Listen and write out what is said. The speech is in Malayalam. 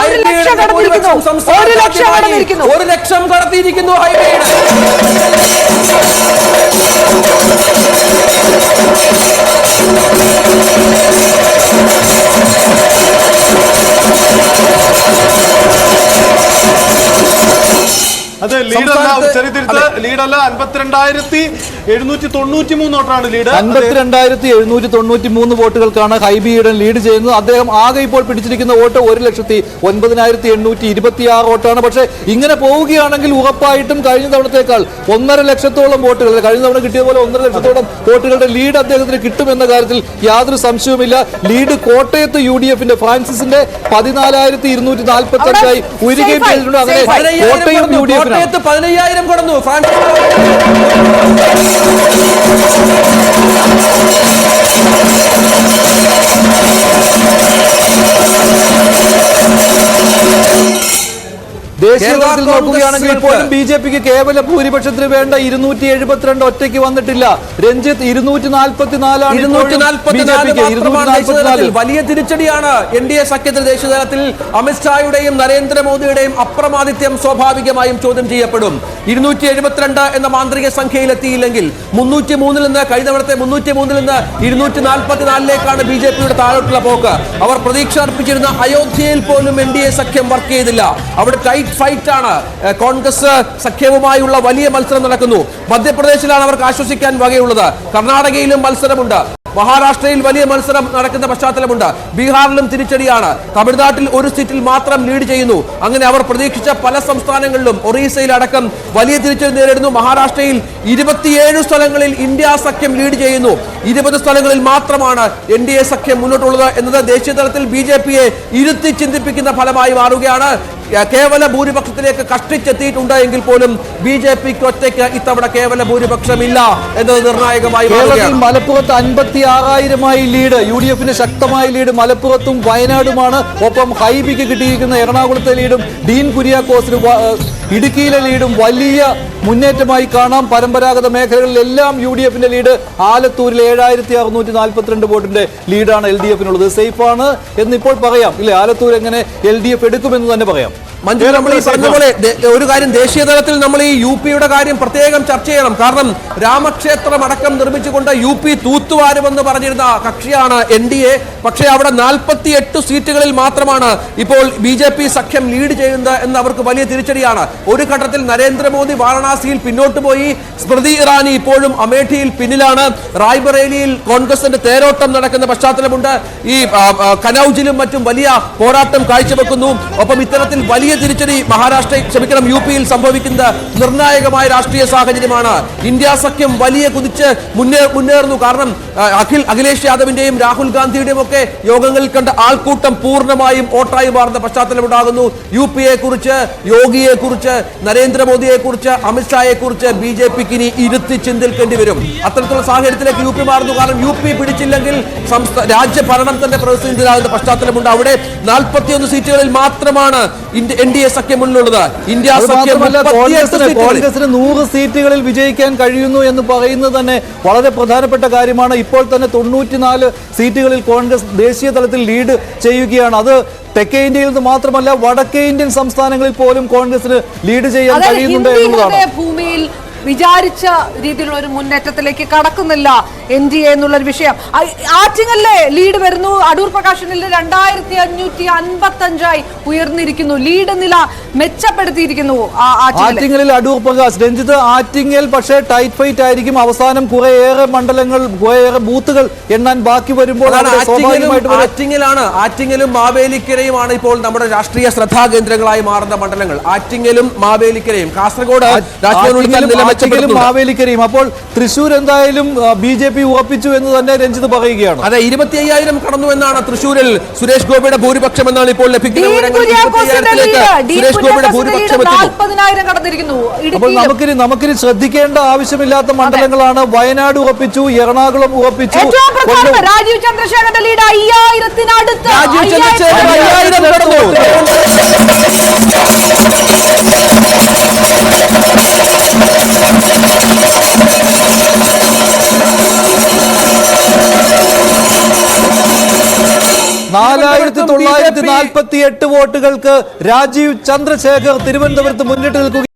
ഒരു ലക്ഷം കടന്നിരിക്കുന്നു. ഒരു ലക്ഷം കടന്നിരിക്കുന്നു. ഒരു ലക്ഷം കടത്തിയിരിക്കുന്നു ഹൈവേയുടെ അത് ലീഡല്ല ചെറിയ തിരുത്ത് ലീഡല്ല അൻപത്തിരണ്ടായിരത്തി എഴുന്നൂറ്റി തൊണ്ണൂറ്റി മൂന്ന് വോട്ടാണ് ലീഡ് അൻപത്തിരണ്ടായിരത്തി എഴുന്നൂറ്റി തൊണ്ണൂറ്റി മൂന്ന് വോട്ടുകൾക്കാണ് ഹൈബി ഈഡൻ ലീഡ് ചെയ്യുന്നത്. അദ്ദേഹം ആകെ ഇപ്പോൾ പിടിച്ചിരിക്കുന്ന വോട്ട് ഒരു ലക്ഷത്തി ഒൻപതിനായിരത്തി എണ്ണൂറ്റി ഇരുപത്തി ആറ് വോട്ടാണ്. പക്ഷേ ഇങ്ങനെ പോവുകയാണെങ്കിൽ ഉറപ്പായിട്ടും കഴിഞ്ഞ തവണത്തേക്കാൾ ഒന്നര ലക്ഷത്തോളം വോട്ടുകൾ കഴിഞ്ഞ തവണ കിട്ടിയ പോലെ ഒന്നര ലക്ഷത്തോളം വോട്ടുകളുടെ ലീഡ് അദ്ദേഹത്തിന് കിട്ടുമെന്ന കാര്യത്തിൽ യാതൊരു സംശയവുമില്ല. ലീഡ് കോട്ടയത്ത് യു ഡി എഫിന്റെ ഫ്രാൻസിസിന്റെ പതിനാലായിരത്തി ഇരുന്നൂറ്റി നാൽപ്പത്തി അഞ്ചായി ഉയരുകയും ആയി, ചെയ്തിട്ടുണ്ട് അങ്ങനെ കോട്ടയം. യു ഡി എഫ് പതിനയ്യായിരം കടന്നു. France Thank you. ദേശീയ നോക്കുകയാണെങ്കിൽ ഇപ്പോഴും ബി ജെ പിക്ക് കേവല ഭൂരിപക്ഷത്തിന് വേണ്ട ഇരുന്നൂറ്റി എഴുപത്തിരണ്ട് ഒറ്റയ്ക്ക് വന്നിട്ടില്ല. രഞ്ജിത്ത് ഇരുന്നൂറ്റി നാൽപ്പത്തിനാലാണ് ദേശീയതലത്തിൽ വലിയ തിരിച്ചടിയാണ് എൻ ഡി എ സഖ്യത്തിൽ ദേശീയതലത്തിൽ അമിത്ഷായുടെയും നരേന്ദ്രമോദിയുടെയും അപ്രമാദിത്യം സ്വാഭാവികമായും ചോദ്യം ചെയ്യപ്പെടും. ഇരുന്നൂറ്റി എഴുപത്തിരണ്ട് എന്ന മാന്ത്രിക സംഖ്യയിൽ എത്തിയില്ലെങ്കിൽ മുന്നൂറ്റി മൂന്നിൽ നിന്ന് കഴിഞ്ഞ തവണത്തെ മുന്നൂറ്റി മൂന്നിൽ നിന്ന് ഇരുന്നൂറ്റി നാൽപ്പത്തിനാലിലേക്കാണ് ബി ജെ പിയുടെ താഴോട്ടുള്ള പോക്ക്. അവർ പ്രതീക്ഷ അർപ്പിച്ചിരുന്ന അയോധ്യയിൽ പോലും എൻ ഡി എ സഖ്യം വർക്ക് ചെയ്തില്ല. അവിടെ ടൈറ്റ് ഫൈറ്റ് ആണ്. കോൺഗ്രസ് സഖ്യവുമായുള്ള വലിയ മത്സരം നടക്കുന്നു. മധ്യപ്രദേശിലാണ് അവർക്ക് ആശ്വസിക്കാൻ വകയുള്ളത്. കർണാടകയിലും മത്സരമുണ്ട്. മഹാരാഷ്ട്രയിൽ വലിയ മത്സരം നടക്കുന്ന പശ്ചാത്തലമുണ്ട്. ബീഹാറിലും തിരിച്ചടിയാണ്. തമിഴ്നാട്ടിൽ ഒരു സീറ്റിൽ മാത്രം ലീഡ് ചെയ്യുന്നു. അങ്ങനെ അവർ പ്രതീക്ഷിച്ച പല സംസ്ഥാനങ്ങളിലും ഒറീസയിൽ അടക്കം വലിയ തിരിച്ചടി നേരിടുന്നു. മഹാരാഷ്ട്രയിൽ ഇരുപത്തിയേഴ് സ്ഥലങ്ങളിൽ ഇന്ത്യ സഖ്യം ലീഡ് ചെയ്യുന്നു. ഇരുപത് സ്ഥലങ്ങളിൽ മാത്രമാണ് എൻ ഡി എ സഖ്യം മുന്നോട്ടുള്ളത് എന്നത് ദേശീയ തലത്തിൽ ബി ജെ പിയെ ഇരുത്തി ചിന്തിപ്പിക്കുന്ന ഫലമായി മാറുകയാണ്. കേവല ഭൂരിപക്ഷത്തിലേക്ക് കഷ്ടിച്ചെത്തിയിട്ടുണ്ട് എങ്കിൽ പോലും ബി ജെ പിക്ക് ഒറ്റയ്ക്ക് ഇത്തവണ കേവല ഭൂരിപക്ഷമില്ല എന്നത് നിർണായകമായി മലപ്പുറത്ത് അൻപത്തി ആറായിരമായി ലീഡ് യു ഡി എഫിന് ശക്തമായ ലീഡ് മലപ്പുറത്തും വയനാടുമാണ്. ഒപ്പം ഹൈബിക്ക് കിട്ടിയിരിക്കുന്ന എറണാകുളത്തെ ലീഡും ഡീൻ കുര്യാക്കോസിന് ഇടുക്കിയിലെ ലീഡും വലിയ മുന്നേറ്റമായി കാണാം. പരമ്പരാഗത മേഖലകളിലെല്ലാം യു ഡി എഫിന്റെ ലീഡ് ആലത്തൂരിൽ ഏഴായിരത്തി അറുന്നൂറ്റി നാൽപ്പത്തിരണ്ട് വോട്ടിന്റെ ലീഡാണ് എൽ ഡി എഫിനുള്ളത്. സേഫാണ് എന്നിപ്പോൾ പറയാം. ഇല്ലേ? ആലത്തൂർ എങ്ങനെ എൽ ഡി എഫ് എടുക്കുമെന്ന് തന്നെ പറയാം. മഞ്ജു നമ്മൾ ഈ പറഞ്ഞ പോലെ ഒരു കാര്യം ദേശീയ തലത്തിൽ നമ്മൾ ഈ യു പിയുടെ കാര്യം പ്രത്യേകം ചർച്ച ചെയ്യണം. കാരണം രാമക്ഷേത്രം അടക്കം നിർമ്മിച്ചുകൊണ്ട് യു പി തൂത്തുവാരുമെന്ന് പറഞ്ഞിരുന്ന കക്ഷിയാണ് എൻ ഡി എ. പക്ഷേ അവിടെ നാൽപ്പത്തി എട്ട് സീറ്റുകളിൽ മാത്രമാണ് ഇപ്പോൾ ബി ജെ പി സഖ്യം ലീഡ് ചെയ്യുന്നത് എന്ന് അവർക്ക് വലിയ തിരിച്ചടിയാണ്. ഒരു ഘട്ടത്തിൽ നരേന്ദ്രമോദി വാരണാസിയിൽ പിന്നോട്ട് പോയി. സ്മൃതി ഇറാനി ഇപ്പോഴും അമേഠിയിൽ പിന്നിലാണ്. റായ്ബറേലിയിൽ കോൺഗ്രസിന്റെ തേരോട്ടം നടക്കുന്ന പശ്ചാത്തലമുണ്ട്. ഈ കനൌജിലും മറ്റും വലിയ പോരാട്ടം കാഴ്ചവെക്കുന്നു. ഒപ്പം ഇത്തരത്തിൽ വലിയ തിരിച്ചടി മഹാരാഷ്ട്ര ക്ഷമിക്കണം യു പിയിൽ സംഭവിക്കുന്ന നിർണായകമായ രാഷ്ട്രീയ സാഹചര്യമാണ്. ഇന്ത്യ സഖ്യം വലിയ കുതിച്ച് മുന്നേ മുന്നേറുന്നു. കാരണം അഖിൽ അഖിലേഷ് യാദവിന്റെയും രാഹുൽ ഗാന്ധിയുടെയും ഒക്കെ യോഗങ്ങളിൽ കണ്ട ആൾക്കൂട്ടം പൂർണമായും വോട്ടായി മാറുന്ന പശ്ചാത്തലമുണ്ടാകുന്നു. യു പിയെ കുറിച്ച് യോഗിയെ കുറിച്ച് നരേന്ദ്രമോദിയെ കുറിച്ച് അമിത്ഷായെ കുറിച്ച് ബി ജെ പിക്ക് ഇനി ഇരുത്തി ചിന്തിൽക്കേണ്ടി വരും. അത്തരത്തിലുള്ള സാഹചര്യത്തിലേക്ക് യു പി മാറുന്നു. കാരണം യു പി പിടിച്ചില്ലെങ്കിൽ രാജ്യഭരണം തന്നെ പ്രതിസന്ധിയിലാകുന്ന പശ്ചാത്തലമുണ്ട്. അവിടെ നാൽപ്പത്തിയൊന്ന് സീറ്റുകളിൽ മാത്രമാണ് എൻ ഡി എ ഇന്ത്യ സഖ്യം കോൺഗ്രസിന് നൂറ് സീറ്റുകളിൽ വിജയിക്കാൻ കഴിയുന്നു എന്ന് പറയുന്നത് തന്നെ വളരെ പ്രധാനപ്പെട്ട കാര്യമാണ്. ഇപ്പോൾ തന്നെ തൊണ്ണൂറ്റിനാല് സീറ്റുകളിൽ കോൺഗ്രസ് ദേശീയ തലത്തിൽ ലീഡ് ചെയ്യുകയാണ്. അത് തെക്കേ ഇന്ത്യയിൽ നിന്ന് മാത്രമല്ല വടക്കേ ഇന്ത്യൻ സംസ്ഥാനങ്ങളിൽ പോലും കോൺഗ്രസിന് ലീഡ് ചെയ്യാൻ കഴിയുന്നുണ്ട് എന്നുള്ളതാണ്. ഭൂമിയിൽ വിചാരിച്ച രീതിയിലുള്ള ഒരു മുന്നേറ്റത്തിലേക്ക് കടക്കുന്നില്ല എൻ ഡി എ എന്നുള്ളൊരു വിഷയം. ആറ്റിങ്ങല്ലേ ലീഡ് വരുന്നു. അടൂർ പ്രകാശനിൽ രണ്ടായിരത്തി അഞ്ഞൂറ്റി അൻപത്തി അഞ്ചായി ഉയർന്നിരിക്കുന്നു. ലീഡ് നില മെച്ചപ്പെടുത്തിയിരിക്കുന്നു ആറ്റിങ്ങലിൽ. അടൂർ പ്രകാശ് രഞ്ജിത്ത് ആറ്റിങ്ങൽ പക്ഷേ ടൈറ്റ് ഫൈറ്റ് ആയിരിക്കും. അവസാനം കുറേയേറെ മണ്ഡലങ്ങൾ കുറേയേറെ ബൂത്തുകൾ എണ്ണാൻ ബാക്കി വരുമ്പോൾ. ആറ്റിങ്ങലാണ്. ആറ്റിങ്ങലും മാവേലിക്കരയുമാണ് ഇപ്പോൾ നമ്മുടെ രാഷ്ട്രീയ ശ്രദ്ധാകേന്ദ്രങ്ങളായി മാറുന്ന മണ്ഡലങ്ങൾ. ആറ്റിങ്ങലും മാവേലിക്കരയും. കാസർഗോഡ് രാഷ്ട്രീയ നില മെച്ചപ്പെടുത്തുന്നുണ്ട്. മാവേലിക്കരയും. അപ്പോൾ തൃശൂർ എന്തായാലും ബി ജെ പി ഉറപ്പിച്ചു എന്ന് തന്നെ രഞ്ജിത് പറയുകയാണ്. അതെ ഇരുപത്തി അയ്യായിരം കടന്നു എന്നാണ് തൃശൂരിൽ സുരേഷ് ഗോപിയുടെ ഭൂരിപക്ഷം എന്നാണ് ഇപ്പോൾ ലഭിക്കുന്ന നമുക്ക് അപ്പോൾ നമുക്കിനി നമുക്കിനി ശ്രദ്ധിക്കേണ്ട ആവശ്യമില്ലാത്ത മണ്ഡലങ്ങളാണ്. വയനാട് ഉറപ്പിച്ചു എറണാകുളം ഉറപ്പിച്ചു. രാജീവ് ചന്ദ്രശേഖരന്റെ ലീഡ് അയ്യായിരത്തിനടുത്ത്. രാജീവ് ചന്ദ്രശേഖരൻ അയ്യായിരം കടന്നു. നാലായിരത്തി തൊള്ളായിരത്തി നാൽപ്പത്തി എട്ട് വോട്ടുകൾക്ക് രാജീവ് ചന്ദ്രശേഖർ തിരുവനന്തപുരത്ത് മുന്നിട്ട് നിൽക്കുക